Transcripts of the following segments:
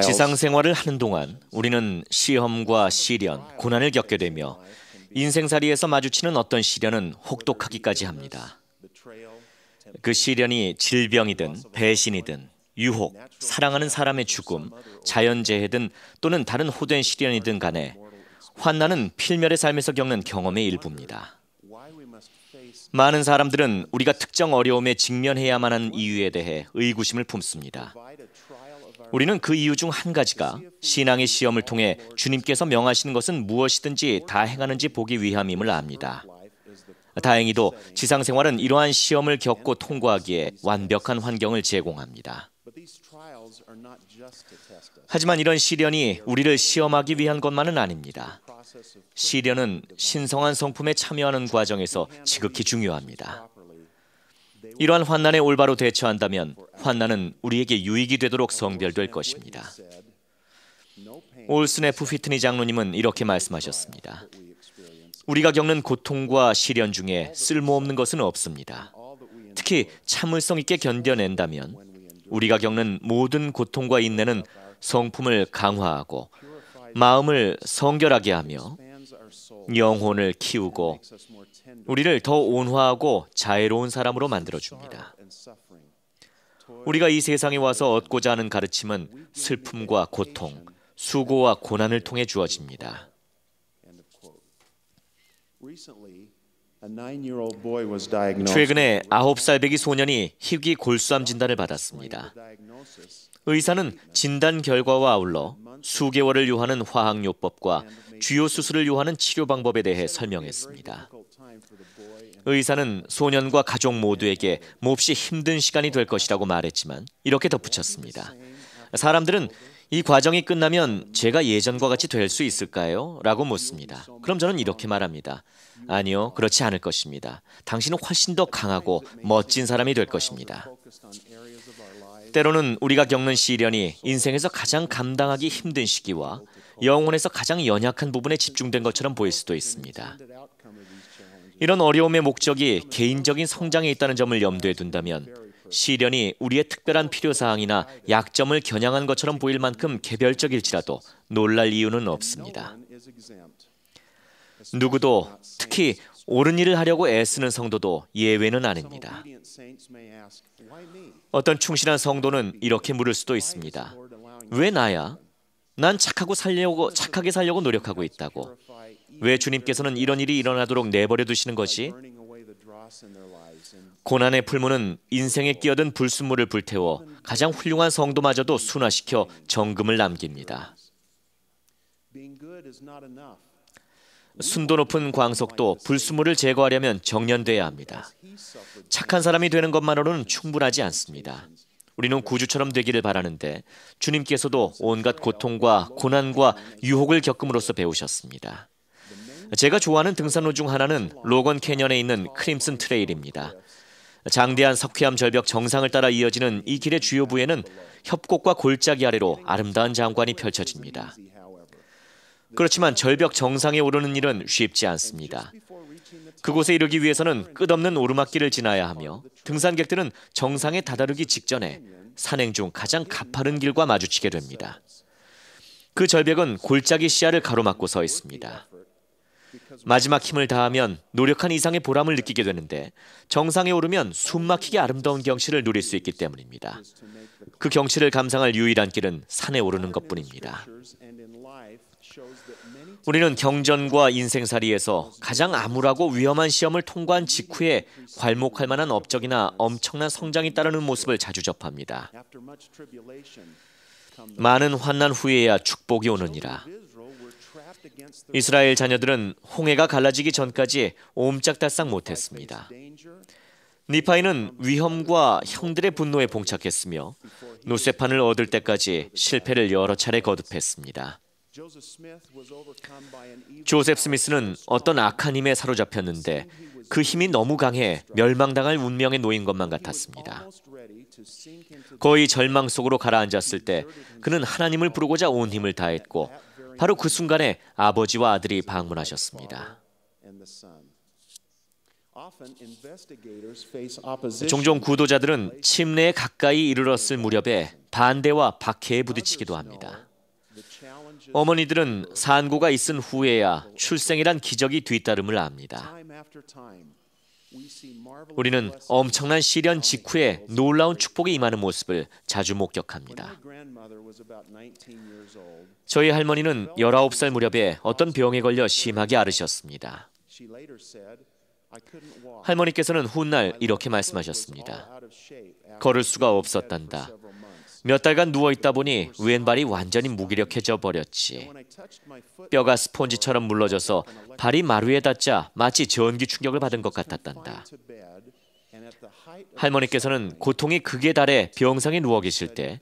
지상 생활을 하는 동안 우리는 시험과 시련, 고난을 겪게 되며 인생살이에서 마주치는 어떤 시련은 혹독하기까지 합니다. 그 시련이 질병이든 배신이든 유혹, 사랑하는 사람의 죽음, 자연재해든 또는 다른 호된 시련이든 간에 환난은 필멸의 삶에서 겪는 경험의 일부입니다. 많은 사람들은 우리가 특정 어려움에 직면해야만 하는 이유에 대해 의구심을 품습니다. 우리는 그 이유 중 한 가지가 신앙의 시험을 통해 주님께서 명하시는 것은 무엇이든지 다 행하는지 보기 위함임을 압니다. 다행히도 지상 생활은 이러한 시험을 겪고 통과하기에 완벽한 환경을 제공합니다. 하지만 이런 시련이 우리를 시험하기 위한 것만은 아닙니다. 시련은 신성한 성품에 참여하는 과정에서 지극히 중요합니다. 이러한 환난에 올바로 대처한다면 환난은 우리에게 유익이 되도록 성별될 것입니다. 올스네프 휘트니 장로님은 이렇게 말씀하셨습니다. 우리가 겪는 고통과 시련 중에 쓸모없는 것은 없습니다. 특히 참을성 있게 견뎌낸다면 우리가 겪는 모든 고통과 인내는 성품을 강화하고 마음을 성결하게 하며 영혼을 키우고 우리를 더 온화하고 자애로운 사람으로 만들어 줍니다. 우리가 이 세상에 와서 얻고자 하는 가르침은 슬픔과 고통, 수고와 고난을 통해 주어집니다. 최근에 9살 배기 소년이 희귀 골수암 진단을 받았습니다. 의사는 진단 결과와 아울러 수개월을 요하는 화학요법과 주요 수술을 요하는 치료 방법에 대해 설명했습니다. 의사는 소년과 가족 모두에게 몹시 힘든 시간이 될 것이라고 말했지만 이렇게 덧붙였습니다. 사람들은 이 과정이 끝나면 제가 예전과 같이 될 수 있을까요? 라고 묻습니다. 그럼 저는 이렇게 말합니다. 아니요, 그렇지 않을 것입니다. 당신은 훨씬 더 강하고 멋진 사람이 될 것입니다. 때로는 우리가 겪는 시련이 인생에서 가장 감당하기 힘든 시기와 영혼에서 가장 연약한 부분에 집중된 것처럼 보일 수도 있습니다. 이런 어려움의 목적이 개인적인 성장에 있다는 점을 염두에 둔다면 시련이 우리의 특별한 필요사항이나 약점을 겨냥한 것처럼 보일 만큼 개별적일지라도 놀랄 이유는 없습니다. 누구도 특히 옳은 일을 하려고 애쓰는 성도도 예외는 아닙니다. 어떤 충실한 성도는 이렇게 물을 수도 있습니다. 왜 나야? 난 착하고 살려고 착하게 살려고 노력하고 있다고. 왜 주님께서는 이런 일이 일어나도록 내버려 두시는 거지? 고난의 풀무는 인생에 끼어든 불순물을 불태워 가장 훌륭한 성도마저도 순화시켜 정금을 남깁니다. 순도 높은 광석도 불순물을 제거하려면 정련돼야 합니다. 착한 사람이 되는 것만으로는 충분하지 않습니다. 우리는 구주처럼 되기를 바라는데 주님께서도 온갖 고통과 고난과 유혹을 겪음으로써 배우셨습니다. 제가 좋아하는 등산로 중 하나는 로건 캐년에 있는 크림슨 트레일입니다. 장대한 석회암 절벽 정상을 따라 이어지는 이 길의 주요 부에는 협곡과 골짜기 아래로 아름다운 장관이 펼쳐집니다. 그렇지만 절벽 정상에 오르는 일은 쉽지 않습니다. 그곳에 이르기 위해서는 끝없는 오르막길을 지나야 하며 등산객들은 정상에 다다르기 직전에 산행 중 가장 가파른 길과 마주치게 됩니다. 그 절벽은 골짜기 시야를 가로막고 서 있습니다. 마지막 힘을 다하면 노력한 이상의 보람을 느끼게 되는데 정상에 오르면 숨막히게 아름다운 경치를 누릴 수 있기 때문입니다. 그 경치를 감상할 유일한 길은 산에 오르는 것뿐입니다. 우리는 경전과 인생살이에서 가장 암울하고 위험한 시험을 통과한 직후에 괄목할 만한 업적이나 엄청난 성장이 따르는 모습을 자주 접합니다. 많은 환난 후에야 축복이 오느니라. 이스라엘 자녀들은 홍해가 갈라지기 전까지 옴짝달싹 못했습니다. 니파이는 위험과 형들의 분노에 봉착했으며 노쇠판을 얻을 때까지 실패를 여러 차례 거듭했습니다. 조셉 스미스는 어떤 악한 힘에 사로잡혔는데 그 힘이 너무 강해 멸망당할 운명에 놓인 것만 같았습니다. 거의 절망 속으로 가라앉았을 때 그는 하나님을 부르고자 온 힘을 다했고 바로 그 순간에 아버지와 아들이 방문하셨습니다. 종종 구도자들은 침례에 가까이 이르렀을 무렵에 반대와 박해에 부딪히기도 합니다. 어머니들은 산고가 있은 후에야 출생이란 기적이 뒤따름을 압니다. 우리는. 엄청난 시련 직후에 놀라운 축복이 임하는 모습을 자주 목격합니다. grandmother was about 19 years old. 저희 할머니는 19살 무렵에 어떤 병에 걸려 심하게 앓으셨습니다. 할머니께서는 훗날 이렇게 말씀하셨습니다. 걸을 수가 없었단다. 몇 달간 누워 있다 보니 왼발이 완전히 무기력해져 버렸지. 뼈가 스폰지처럼 물러져서 발이 마루에 닿자 마치 전기 충격을 받은 것 같았단다. 할머니께서는 고통이 극에 달해 병상에 누워 계실 때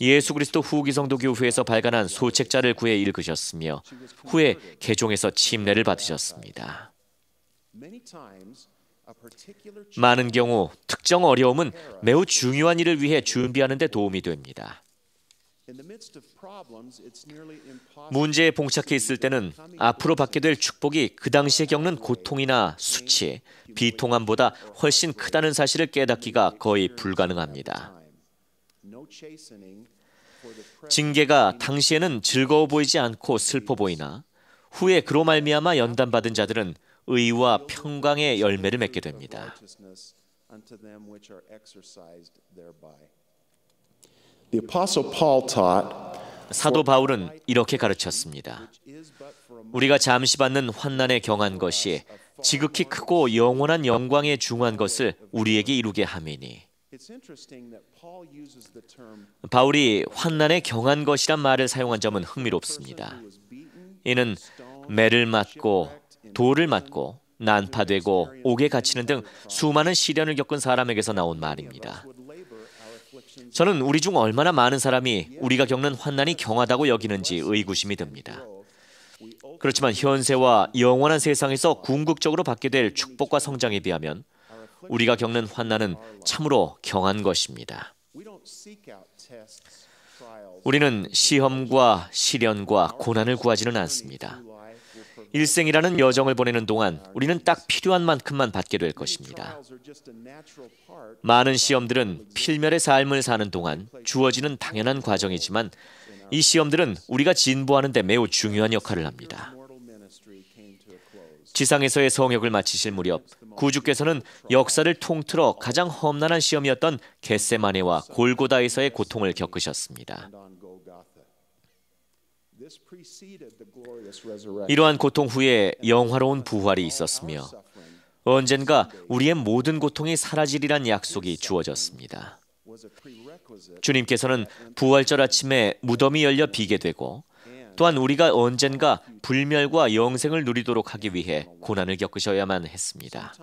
예수 그리스도 후기 성도 교회에서 발간한 소책자를 구해 읽으셨으며 후에 개종해서 침례를 받으셨습니다. 많은 경우 특정 어려움은 매우 중요한 일을 위해 준비하는 데 도움이 됩니다. 문제에 봉착해 있을 때는 앞으로 받게 될 축복이 그 당시에 겪는 고통이나 수치, 비통함보다 훨씬 크다는 사실을 깨닫기가 거의 불가능합니다. 징계가 당시에는 즐거워 보이지 않고 슬퍼 보이나 후에 그로 말미암아 연단받은 자들은 의와 평강의 열매를 맺게 됩니다. 사도 바울은 이렇게 가르쳤습니다. 우리가 잠시 받는 환난에 경한 것이 지극히 크고 영원한 영광에 중한 것을 우리에게 이루게 함이니 바울이 환난에 경한 것이란 말을 사용한 점은 흥미롭습니다. 이는 매를 맞고 돌을 맞고 난파되고 옥에 갇히는 등 수많은 시련을 겪은 사람에게서 나온 말입니다. 저는 우리 중 얼마나 많은 사람이 우리가 겪는 환난이 경하다고 여기는지 의구심이 듭니다. 그렇지만 현세와 영원한 세상에서 궁극적으로 받게 될 축복과 성장에 비하면 우리가 겪는 환난은 참으로 경한 것입니다. 우리는 시험과 시련과 고난을 구하지는 않습니다. 일생이라는 여정을 보내는 동안 우리는 딱 필요한 만큼만 받게 될 것입니다. 많은 시험들은 필멸의 삶을 사는 동안 주어지는 당연한 과정이지만 이 시험들은 우리가 진보하는 데 매우 중요한 역할을 합니다. 지상에서의 성역을 마치실 무렵 구주께서는 역사를 통틀어 가장 험난한 시험이었던 겟세마네와 골고다에서의 고통을 겪으셨습니다. 이러한 고통 후에 영화로운 부활이 있었으며 언젠가 우리의 모든 고통이 사라지리란 약속이 주어졌습니다. 주님께서는 부활절 아침에 무덤이 열려 비게 되고 또한 우리가 언젠가 불멸과 영생을 누리도록 하기 위해 고난을 겪으셔야만 했습니다.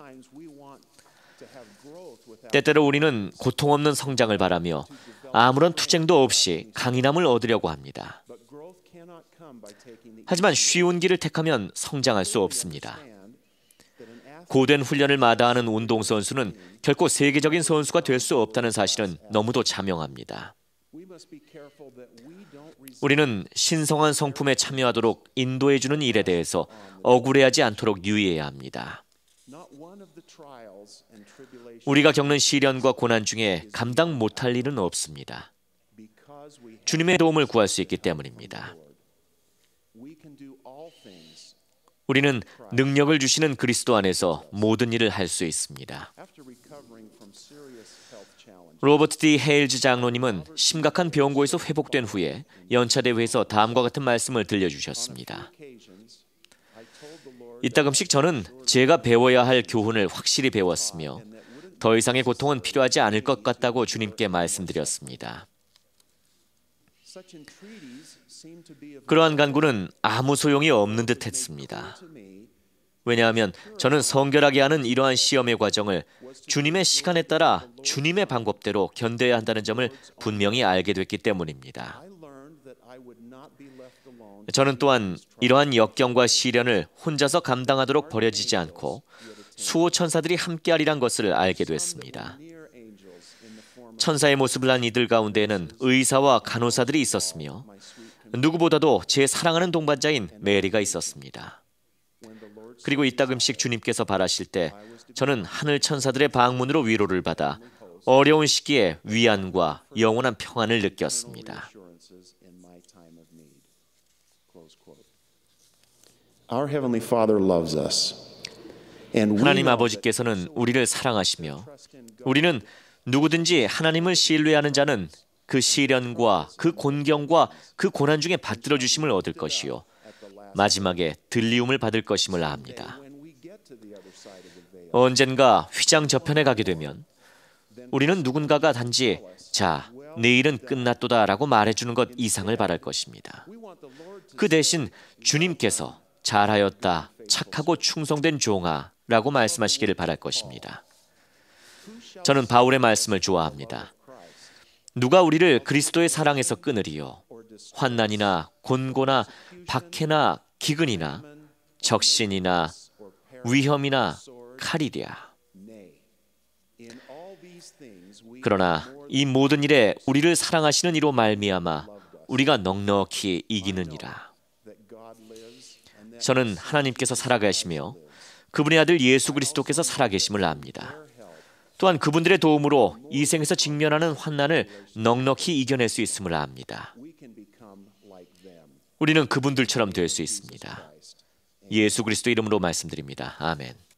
때때로 우리는 고통 없는 성장을 바라며 아무런 투쟁도 없이 강인함을 얻으려고 합니다. 하지만 쉬운 길을 택하면 성장할 수 없습니다. 고된 훈련을 마다하는 운동선수는 결코 세계적인 선수가 될 수 없다는 사실은 너무도 자명합니다. 우리는 신성한 성품에 참여하도록 인도해주는 일에 대해서 억울해하지 않도록 유의해야 합니다. 우리가 겪는 시련과 고난 중에 감당 못할 일은 없습니다. 주님의 도움을 구할 수 있기 때문입니다. 우리는 능력을 주시는 그리스도 안에서 모든 일을 할 수 있습니다. 로버트 D. 헤일즈 장로님은 심각한 병고에서 회복된 후에 연차 대회에서 다음과 같은 말씀을 들려주셨습니다. 이따금씩 저는 제가 배워야 할 교훈을 확실히 배웠으며 더 이상의 고통은 필요하지 않을 것 같다고 주님께 말씀드렸습니다. 그러한 간구는 아무 소용이 없는 듯 했습니다. 왜냐하면 저는 성결하게 하는 이러한 시험의 과정을 주님의 시간에 따라 주님의 방법대로 견뎌야 한다는 점을 분명히 알게 됐기 때문입니다. 저는 또한 이러한 역경과 시련을 혼자서 감당하도록 버려지지 않고 수호 천사들이 함께하리란 것을 알게 됐습니다. 천사의 모습을 한 이들 가운데에는 의사와 간호사들이 있었으며 누구보다도 제 사랑하는 동반자인 메리가 있었습니다. 그리고 이따금씩 주님께서 바라실 때 저는 하늘 천사들의 방문으로 위로를 받아 어려운 시기에 위안과 영원한 평안을 느꼈습니다. 하나님 아버지께서는 우리를 사랑하시며 우리는 누구든지 하나님을 신뢰하는 자는 그 시련과 그 곤경과 그 고난 중에 받들어 주심을 얻을 것이요 마지막에 들리움을 받을 것임을 압니다. 언젠가 휘장 저편에 가게 되면 우리는 누군가가 단지 자 내일은 끝났도다라고 말해주는 것 이상을 바랄 것입니다. 그 대신 주님께서 잘하였다 착하고 충성된 종아라고 말씀하시기를 바랄 것입니다. 저는 바울의 말씀을 좋아합니다. 누가 우리를 그리스도의 사랑에서 끊으리요 환난이나 곤고나 박해나 기근이나 적신이나 위험이나 칼이랴 그러나 이 모든 일에 우리를 사랑하시는 이로 말미암아 우리가 넉넉히 that 저는 하나님께서 살아계시며 그분의 아들 예수 그리스도께서 살아계심을 압니다. 또한 그분들의 도움으로 이 생에서 직면하는 환난을 넉넉히 이겨낼 수 있음을 압니다. 우리는 그분들처럼 될 수 있습니다. 예수 그리스도 이름으로 말씀드립니다. 아멘.